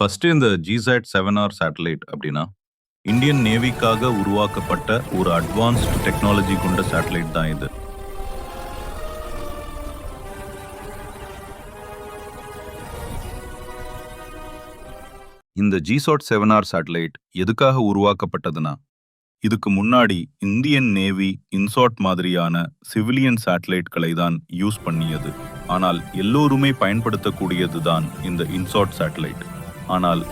First இந்த GSAT seven R satellite அப்படின்னா Indian நேவிக்காக உருவாக்கப்பட்ட ஒரு அட்வான்ஸ்டு டெக்னாலஜி கொண்ட சேட்டலைட் தான் இது. இந்த ஜிசாட் செவன் ஆர் சேட்டலைட் எதுக்காக உருவாக்கப்பட்டதுன்னா இதுக்கு முன்னாடி இந்தியன் நேவி இன்சாட் மாதிரியான சிவிலியன் சேட்டலைட்களை தான் யூஸ் பண்ணியது. ஆனால் எல்லோருமே பயன்படுத்தக்கூடியது தான் இந்த இன்சாட் சேட்டலைட் ஆனால்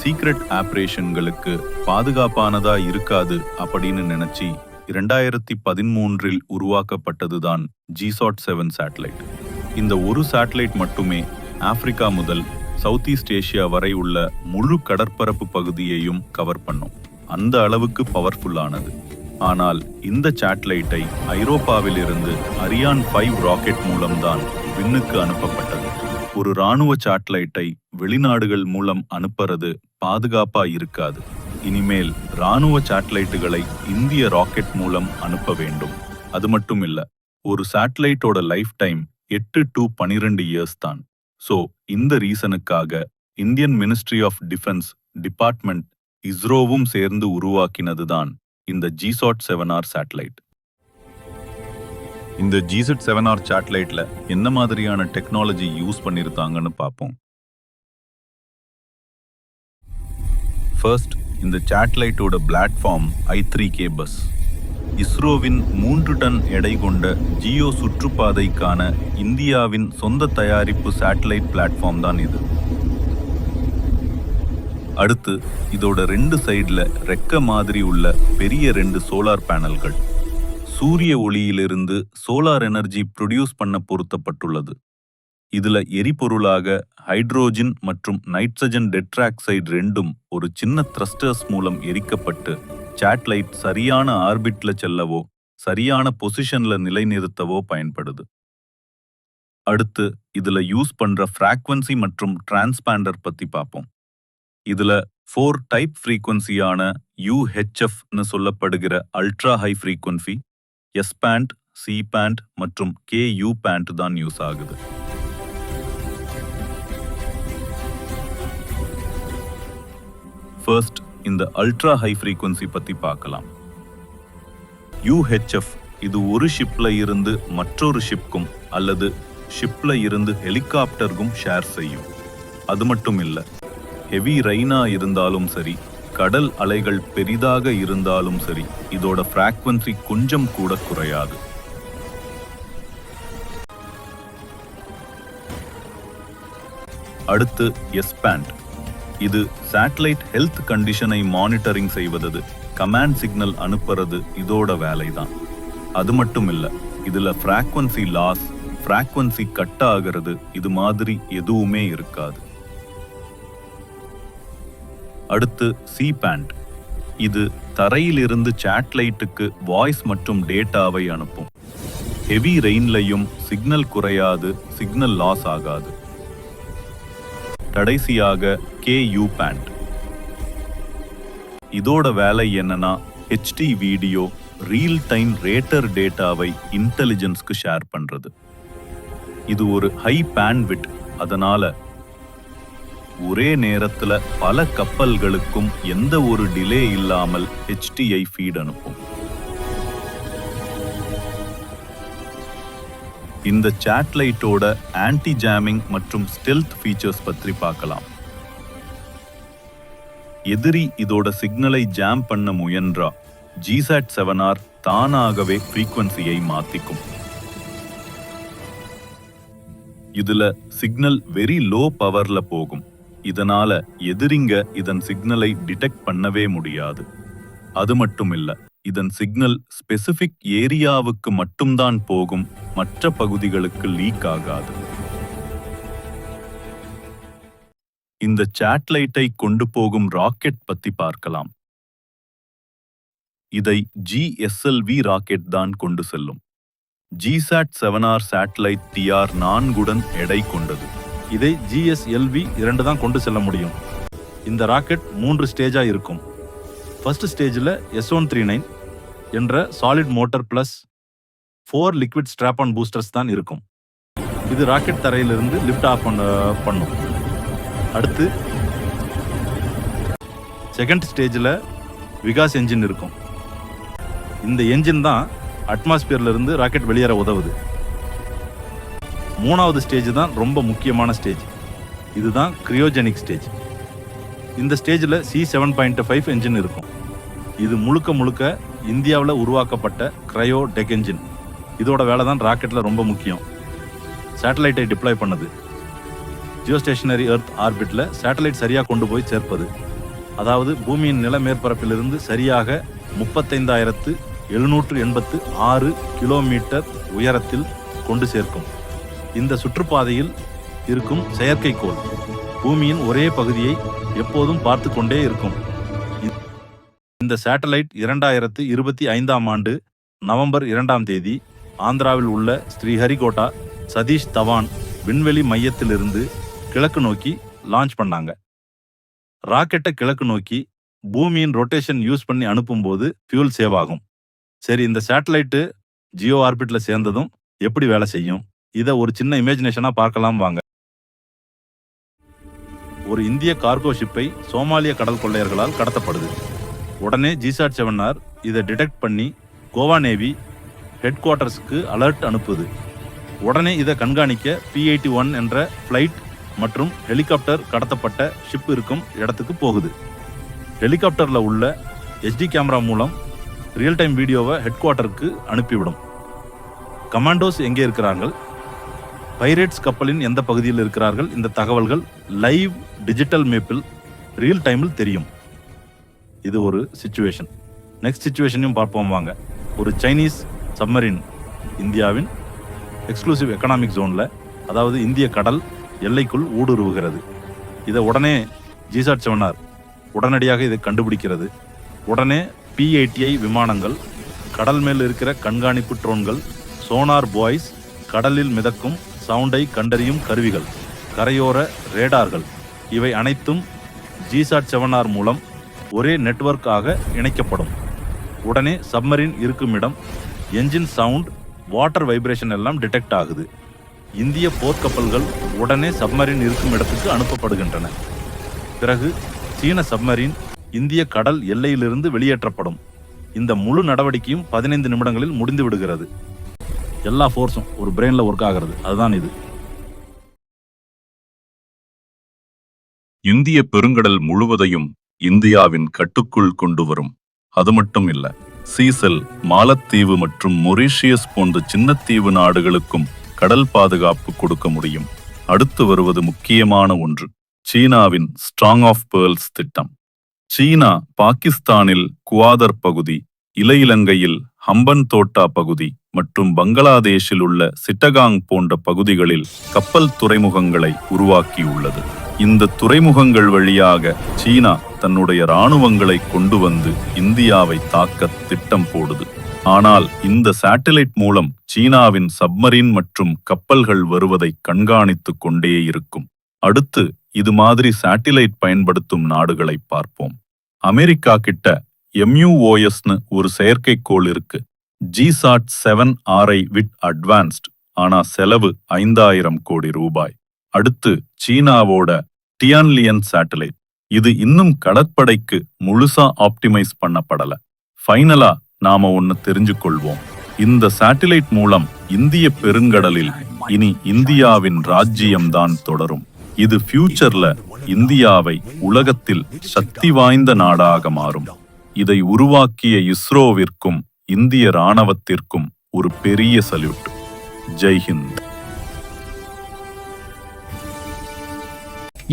சீக்ரெட் ஆப்ரேஷன்களுக்கு பாதுகாப்பானதா இருக்காது அப்படின்னு நினைச்சி இரண்டாயிரத்தி பதிமூன்றில் உருவாக்கப்பட்டது தான் ஜிசாட் செவன் சேட்டலைட் இந்த ஒரு சேட்டலைட் மட்டுமே ஆப்பிரிக்கா முதல் சவுத் ஈஸ்ட் ஏஷியா வரை உள்ள முழு கடற்பரப்பு பகுதியையும் கவர் பண்ணும். அந்த அளவுக்கு பவர்ஃபுல்லானது ஆனால் இந்த சேட்டலைட்டை ஐரோப்பாவிலிருந்து அரியான் ஃபைவ் ராக்கெட் மூலம்தான் விண்ணுக்கு அனுப்பப்பட்டது. ஒரு ராணுவ சேட்டலைட்டை வெளிநாடுகள் மூலம் அனுப்புறது பாதுகாப்பா இருக்காது. இனிமேல் ராணுவ சேட்டலைட்டுகளை இந்திய ராக்கெட் மூலம் அனுப்ப வேண்டும். அது மட்டும் இல்ல ஒரு சேட்டலைட்டோட லைஃப் டைம் எட்டு டு பனிரெண்டு இயர்ஸ் தான். சோ இந்த ரீசனுக்காக Indian ministry of defence department இஸ்ரோவும் சேர்ந்து உருவாக்கினதுதான் இந்த ஜிசாட் செவன் ஆர் சேட்டலைட் இந்த ஜிசட் செவன் ஆர் சேட்டலைட்ல என்ன மாதிரியான டெக்னாலஜி யூஸ் பண்ணியிருக்காங்கன்னு பார்ப்போம் ஃபர்ஸ்ட் இந்த சேட்டலைட்டோட platform I three K bus இஸ்ரோவின் மூன்று டன் எடை கொண்ட ஜியோ சுற்றுப்பாதைக்கான இந்தியாவின் சொந்த தயாரிப்பு சேட்டலைட் பிளாட்ஃபார்ம் தான் இது. அடுத்து இதோட ரெண்டு சைடில் ரெக்க மாதிரி உள்ள பெரிய ரெண்டு சோலார் பேனல்கள் சூரிய ஒளியிலிருந்து சோலார் எனர்ஜி ப்ரொடியூஸ் பண்ண பொருத்தப்பட்டுள்ளது. இதுல எரிபொருளாக ஹைட்ரோஜன் மற்றும் நைட்ரஜன் டெட்ராக்சைடு ரெண்டும் ஒரு சின்ன த்ரஸ்டர்ஸ் மூலம் எரிக்கப்பட்டு சேட்லைட் சரியான ஆர்பிட்ல செல்லவோ சரியான பொசிஷன்ல நிலைநிறுத்தவோ பயன்படுது. அடுத்து இதுல யூஸ் பண்ற ஃப்ராக்வன்சி மற்றும் டிரான்ஸ்பாண்டர் பத்தி பார்ப்போம் இதுல ஃபோர் டைப் ஃப்ரீக்வன்சியான யூஹெச்எஃப்னு சொல்லப்படுகிற ultra high frequency S band C band மற்றும் கே யூ பேண்ட் தான் யூஸ் ஆகுது. ஃபர்ஸ்ட் இந்த அல்ட்ரா ஹை ஃப்ரீக்வன்சி பற்றி பார்க்கலாம். யூஹெச்எஃப் இது ஒரு ஷிப்பில் இருந்து மற்றொரு ஷிப்க்கும் அல்லது ஷிப்பில் இருந்து ஹெலிகாப்டருக்கும் ஷேர் செய்யும். அது மட்டும் இல்லை ஹெவி ரெய்னா இருந்தாலும் சரி கடல் அலைகள் பெரிதாக இருந்தாலும் சரி இதோட ஃப்ராக்வன்சி கொஞ்சம் கூட குறையாது. அடுத்து எஸ்பேண்ட் இது சேட்டலைட் ஹெல்த் கண்டிஷனை மானிட்டரிங் செய்வது கமாண்ட் சிக்னல் அனுப்புறது இதோட வேலைதான். அது மட்டும் இல்லை இதுல ஃப்ராக்வன்சி லாஸ் ஃப்ராக்வன்சி கட் ஆகிறது இது மாதிரி எதுவுமே இருக்காது. அடுத்து சி பேண்ட் இது தரையிலிருந்து சேட்லைட்டுக்கு வாய்ஸ் மற்றும் டேட்டாவை அனுப்பும். ஹெவி ரெயின்லையும் சிக்னல் குறையாது சிக்னல் லாஸ் ஆகாது. கடைசியாக கே யூ பேண்ட் இதோட வேலை என்னன்னா ஹெச்டி வீடியோ ரியல் டைம் ரேட்டர் டேட்டாவை இன்டெலிஜென்ஸ்க்கு ஷேர் பண்றது. இது ஒரு ஹை பேண்ட்விட் அதனால ஒரே நேரத்துல பல கப்பல்களுக்கும் எந்த ஒரு டிலே இல்லாமல் ஹெச்டிஐ ஃபீட் அனுப்பும். இந்த சேட்லைட்டோட ஆன்டி ஜாமிங் மற்றும் ஸ்டெல்த் ஃபீச்சர்ஸ் பற்றி பார்க்கலாம். எதிரி இதோட சிக்னலை ஜாம் பண்ண முயன்றா ஜிசாட் செவன் ஆர் தானாகவே ஃப்ரீக்வன்சியை மாத்திக்கும். இதுல சிக்னல் வெரி லோ பவர்ல போகும். இதனால எதிரிங்க இதன் சிக்னலை டிடெக்ட் பண்ணவே முடியாது. அது மட்டும் இல்ல இதன் சிக்னல் ஸ்பெசிபிக் ஏரியாவுக்கு மட்டும்தான் போகும் மற்ற பகுதிகளுக்கு லீக் ஆகாது. இந்த சேட்லைட்டை கொண்டு போகும் ராக்கெட் பத்தி பார்க்கலாம். இதை ஜிஎஸ்எல்வி ராக்கெட் தான் கொண்டு செல்லும். GSAT seven R satellite TR நான்குடன் எடை கொண்டது. இதை ஜிஎஸ்எல்வி இரண்டு தான் கொண்டு செல்ல முடியும். இந்த ராக்கெட் மூன்று ஸ்டேஜாக இருக்கும். ஃபர்ஸ்ட் ஸ்டேஜில் எஸ் ஒன் த்ரீ நைன் என்ற solid motor plus four liquid strap on boosters தான் இருக்கும். இது ராக்கெட் தரையிலிருந்து லிஃப்ட் ஆஃப் பண்ண பண்ணும். அடுத்து செகண்ட் ஸ்டேஜில் விகாஸ் என்ஜின் இருக்கும். இந்த என்ஜின் தான் அட்மாஸ்பியர்லேருந்து ராக்கெட் வெளியேற உதவுது. மூணாவது ஸ்டேஜ் தான் ரொம்ப முக்கியமான ஸ்டேஜ் இதுதான் கிரியோஜெனிக் ஸ்டேஜ் இந்த ஸ்டேஜில் C seven point five engine இருக்கும். இது முழுக்க முழுக்க இந்தியாவில் உருவாக்கப்பட்ட கிரையோ டெக் என்ஜின் இதோட வேலை தான் ராக்கெட்டில் ரொம்ப முக்கியம். சேட்டலைட்டை டிப்ளாய் பண்ணுது. ஜியோ ஸ்டேஷனரி எர்த் ஆர்பிட்டில் சேட்டலைட் சரியாக கொண்டு போய் சேர்ப்பது. அதாவது பூமியின் நில மேற்பரப்பிலிருந்து சரியாக முப்பத்தைந்தாயிரத்து எழுநூற்று எண்பத்து ஆறு கிலோமீட்டர் உயரத்தில் கொண்டு சேர்க்கும். இந்த சுற்றுப்பாதையில் இருக்கும் செயற்கைக்கோள் பூமியின் ஒரே பகுதியை எப்போதும் பார்த்து கொண்டே இருக்கும். இந்த சேட்டலைட் இரண்டாயிரத்து இருபத்தி ஐந்தாம் ஆண்டு நவம்பர் இரண்டாம் தேதி ஆந்திராவில் உள்ள ஸ்ரீஹரிகோட்டா சதீஷ் தவான் விண்வெளி மையத்திலிருந்து கிழக்கு நோக்கி லான்ச் பண்ணாங்க. ராக்கெட்டை கிழக்கு நோக்கி பூமியின் ரொட்டேஷன் யூஸ் பண்ணி அனுப்பும்போது ஃபியூல் சேவ் ஆகும். சரி இந்த சேட்டலைட்டு ஜியோ ஆர்பிட்டில் சேர்ந்ததும் எப்படி வேலை செய்யும்? இதை ஒரு சின்ன இமேஜினேஷனாக பார்க்கலாம் வாங்க. ஒரு இந்திய கார்கோ ஷிப்பை சோமாலிய கடல் கொள்ளையர்களால் கடத்தப்படுது. உடனே ஜிசாட் செவன் ஆர் இதை டிடெக்ட் பண்ணி கோவா நேவி ஹெட் குவார்ட்டர்ஸ்க்கு அலர்ட் அனுப்புது. உடனே இதை கண்காணிக்க பி ஒன் என்ற ஃப்ளைட் மற்றும் ஹெலிகாப்டர் கடத்தப்பட்ட ஷிப் இருக்கும் இடத்துக்கு போகுது. ஹெலிகாப்டரில் உள்ள எஸ்டி கேமரா மூலம் ரியல் டைம் வீடியோவை ஹெட் குவார்ட்டருக்கு அனுப்பிவிடும். கமாண்டோஸ் எங்கே இருக்கிறார்கள்? பைரேட்ஸ் கப்பலின் எந்த பகுதியில் இருக்கிறார்கள்? இந்த தகவல்கள் லைவ் டிஜிட்டல் மேப்பில் ரியல் டைமில் தெரியும். இது ஒரு சுச்சுவேஷன் நெக்ஸ்ட் சுச்சுவேஷனையும் பார்ப்போம் வாங்க. ஒரு சைனீஸ் சப்மரின் இந்தியாவின் எக்ஸ்க்ளூசிவ் எக்கனாமிக் ஜோனில் அதாவது இந்திய கடல் எல்லைக்குள் ஊடுருவுகிறது. இதை உடனே ஜிசாட் செவனார் உடனடியாக இதை கண்டுபிடிக்கிறது. உடனே பிஐடிஐ விமானங்கள் கடல் மேல் இருக்கிற கண்காணிப்பு ட்ரோன்கள் சோனார் பாய்ஸ் கடலில் மிதக்கும் சவுண்டை கண்டறியும் கருவிகள் கரையோர ரேடார்கள். இவை அனைத்தும் ஜிசாட் செவனார் மூலம் ஒரே நெட்வொர்க்காக இணைக்கப்படும். உடனே சப்மரின் இருக்கும் இடம் என்ஜின் சவுண்ட் வாட்டர் வைப்ரேஷன் எல்லாம் டிடெக்ட் ஆகுது. இந்திய போர்க்கப்பல்கள் உடனே சப்மரின் இருக்கும் இடத்துக்கு அனுப்பப்படுகின்றன. பிறகு சீன சப்மரீன் இந்திய கடல் எல்லையிலிருந்து வெளியேற்றப்படும். இந்த முழு நடவடிக்கையும் பதினைந்து நிமிடங்களில் முடிந்து விடுகிறது எல்லா ஃபோர்ஸும் ஒரு பிரெயினில் ஒர்க் ஆகிறது. அதுதான் இது. இந்திய பெருங்கடல் முழுவதையும் இந்தியாவின் கட்டுக்குள் கொண்டு வரும். அது மட்டும் இல்ல சீசல் மாலத்தீவு மற்றும் மொரீஷியஸ் போன்ற சின்னத்தீவு நாடுகளுக்கும் கடல் பாதுகாப்பு கொடுக்க முடியும். அடுத்து வருவது முக்கியமான ஒன்று சீனாவின் ஸ்ட்ராங் ஆஃப் பேர்ல்ஸ் திட்டம். சீனா பாகிஸ்தானில் குவாதர் பகுதி இலையிலங்கையில் ஹம்பன் தோட்டா பகுதி மற்றும் பங்களாதேஷில் உள்ள சிட்டகாங் போன்ற பகுதிகளில் கப்பல் துறைமுகங்களை உருவாக்கியுள்ளது. இந்த துறைமுகங்கள் வழியாக சீனா தன்னுடைய இராணுவங்களை கொண்டு வந்து இந்தியாவை தாக்க திட்டம் போடுது. ஆனால் இந்த சேட்டலைட் மூலம் சீனாவின் சப்மரீன் மற்றும் கப்பல்கள் வருவதை கண்காணித்துக் கொண்டே இருக்கும். அடுத்து இது மாதிரி சேட்டிலைட் பயன்படுத்தும் நாடுகளை பார்ப்போம். அமெரிக்கா கிட்ட எம்யூஓஎஸ்னு ஒரு செயற்கைக்கோள் இருக்கு. ஜிசாட் செவன் ஆர்ஐ விட் அட்வான்ஸ்ட் ஆனா செலவு ஐந்தாயிரம் கோடி ரூபாய். அடுத்து சீனாவோட டியான்லியன் சேட்டலைட் இது இன்னும் கடற்படைக்கு முழுசா ஆப்டிமைஸ் பண்ணப்படல. ஃபைனலா நாம ஒன்னு தெரிஞ்சு கொள்வோம் இந்த சேட்டிலைட் மூலம் இந்திய பெருங்கடலில் இனி இந்தியாவின் ராஜ்ஜியம்தான் தொடரும். இது ஃபியூச்சர்ல இந்தியாவை உலகத்தில் சக்தி வாய்ந்த நாடாக மாறும். இதை உருவாக்கிய இஸ்ரோவிற்கும் இந்திய ராணுவத்திற்கும் ஒரு பெரிய சல்யூட் ஜெய்ஹிந்த்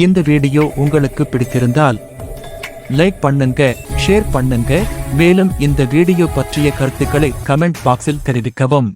இந்த வீடியோ உங்களுக்கு பிடித்திருந்தால் லைக் பண்ணுங்க ஷேர் பண்ணுங்க. மேலும் இந்த வீடியோ பற்றிய கருத்துக்களை கமெண்ட் பாக்ஸில் தெரிவிக்கவும்.